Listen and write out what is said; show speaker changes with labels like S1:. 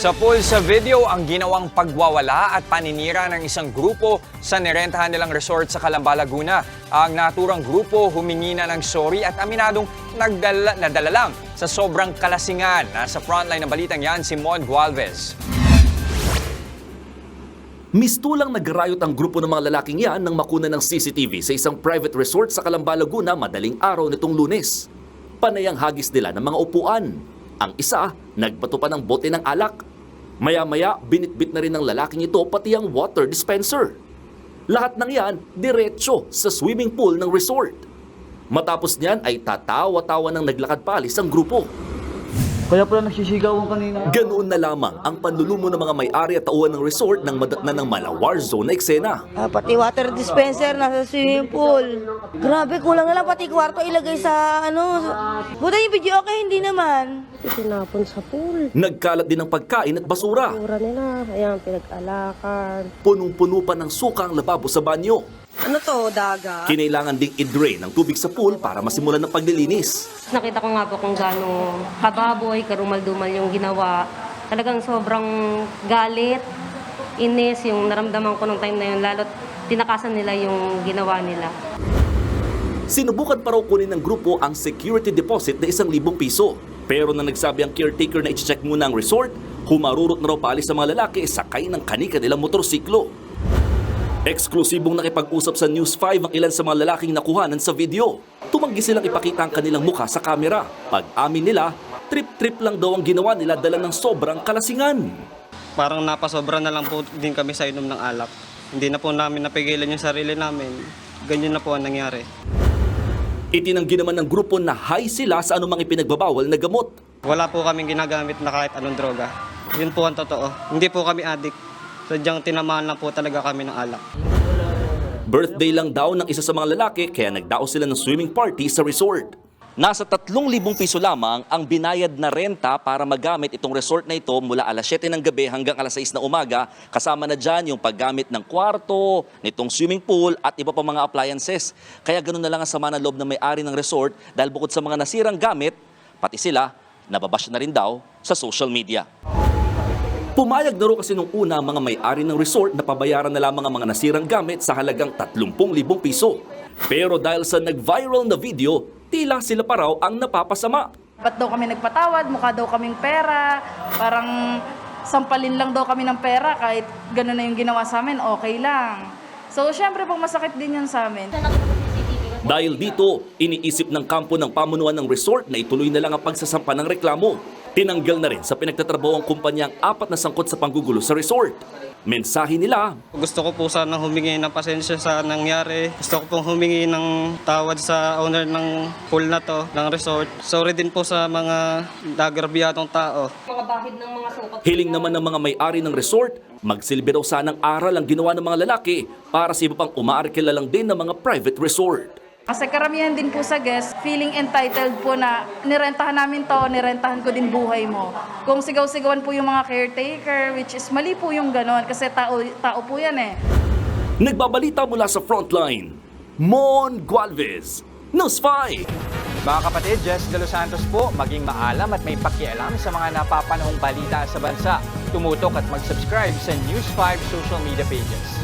S1: Sa pool sa video, ang ginawang pagwawala at paninira ng isang grupo sa nirentahan nilang resort sa Calamba, Laguna. Ang naturang grupo humingi na ng sorry at aminadong nagdala, nadala lang sa sobrang kalasingan. Nasa frontline ng balitang yan si Mon Gualvez.
S2: Mistulang nagrayot ang grupo ng mga lalaking yan nang makuna ng CCTV sa isang private resort sa Calamba, Laguna madaling araw nitong lunes. Panay ang hagis nila ng mga upuan. Ang isa, nagbato pa ng bote ng alak. Maya-maya, binitbit na rin ng lalaking ito pati ang water dispenser. Lahat ng yan, diretso sa swimming pool ng resort. Matapos niyan ay tatawa-tawa ng naglakad palis ang grupo.
S3: Kaya pala nagsisigawan kanina.
S2: Ganoon na lamang ang panlulumo ng mga may-ari at tauhan ng resort nang madatnan ng malawar zone na eksena.
S4: Ah, pati water dispenser nasa swimming pool. Grabe, kulang na lang pati kwarto ilagay sa ano. Buta yung video okay, hindi naman.
S5: Tinapon sa pool.
S2: Nagkalat din ng pagkain at basura.
S5: Mura nila. Ayan, pinag-alakan.
S2: Punong-puno pa ng suka ang lababo sa banyo.
S4: Ano to, daga?
S2: Kinailangan ding i-drain ang tubig sa pool para masimulan ng paglilinis.
S5: Nakita ko nga po kung gaano kababoy, karumal-dumal yung ginawa. Talagang sobrang galit, inis, yung naramdaman ko nung time na yun. Lalo't tinakasan nila yung ginawa nila.
S2: Sinubukan pa raw kunin ng grupo ang security deposit na isang libong piso. Pero nang nagsabi ang caretaker na i-check muna ang resort, humarurot na raw paalis sa mga lalaki sakay ng kanika nilang motorsiklo. Eksklusibong nakipag-usap sa News 5 ang ilan sa mga lalaking nakuhanan sa video. Tumanggi silang ipakita ang kanilang mukha sa kamera. Pag-amin nila, trip-trip lang daw ang ginawa nila dala ng sobrang kalasingan.
S6: parang napasobra na lang po din kami sa inom ng alak. Hindi na po namin napigilan yung sarili namin. Ganyan na po ang nangyari.
S2: Itinanggi naman ng grupo na high sila sa anumang ipinagbabawal na gamot.
S6: Wala po kaming ginagamit na kahit anong droga. Yun po ang totoo. Hindi po kami addict. Sadyang tinamaan lang po talaga kami ng alak.
S2: Birthday lang daw ng isa sa mga lalaki kaya nagdao sila ng swimming party sa resort. Nasa 3,000 piso lamang ang binayad na renta para magamit itong resort na ito mula alas 7 ng gabi hanggang alas 6 na umaga. Kasama na dyan yung paggamit ng kwarto, nitong swimming pool at iba pa mga appliances. Kaya ganun na lang ang sama ng loob ng may-ari ng resort dahil bukod sa mga nasirang gamit, pati sila, nababash na rin daw sa social media. Pumayag na raw kasi nung una mga may-ari ng resort na pabayaran na lamang ang mga nasirang gamit sa halagang 30,000 piso. Pero dahil sa nag-viral na video, tila sila pa raw ang napapasama.
S7: Ba't daw kami nagpatawad? Mukha daw kaming pera. Parang sampalin lang daw kami ng pera kahit gano'n na yung ginawa sa amin, okay lang. So, syempre po masakit din yun sa amin.
S2: Dahil dito, iniisip ng kampo ng pamunuan ng resort na ituloy na lang ang pagsasampa ng reklamo. Tinanggal na rin sa pinagtatrabaho ang kumpanya ang apat na sangkot sa panggugulo sa resort. Mensahe nila,
S6: Gusto ko po sana humingi ng pasensya sa nangyari. Gusto ko pong humingi ng tawad sa owner ng pool na to, ng resort. Sorry din po sa mga nagrabyadong tao.
S2: Hiling naman ng mga may-ari ng resort, magsilbi raw sanang aral ang ginawa ng mga lalaki para sa iba pang umaarkila lang din ng mga private resort.
S7: Kasi karamihan din po sa guest, feeling entitled po na nirentahan namin to, nirentahan ko din buhay mo. Kung sigaw-sigawan po yung mga caretaker, which is mali po yung ganon kasi tao, tao po yan eh.
S2: Nagbabalita mula sa frontline, Mon Gualvez, News 5.
S1: Mga kapatid, Jess De Los Santos po, maging maalam at may pakialam sa mga napapanahong balita sa bansa. Tumutok at mag-subscribe sa News 5 social media pages.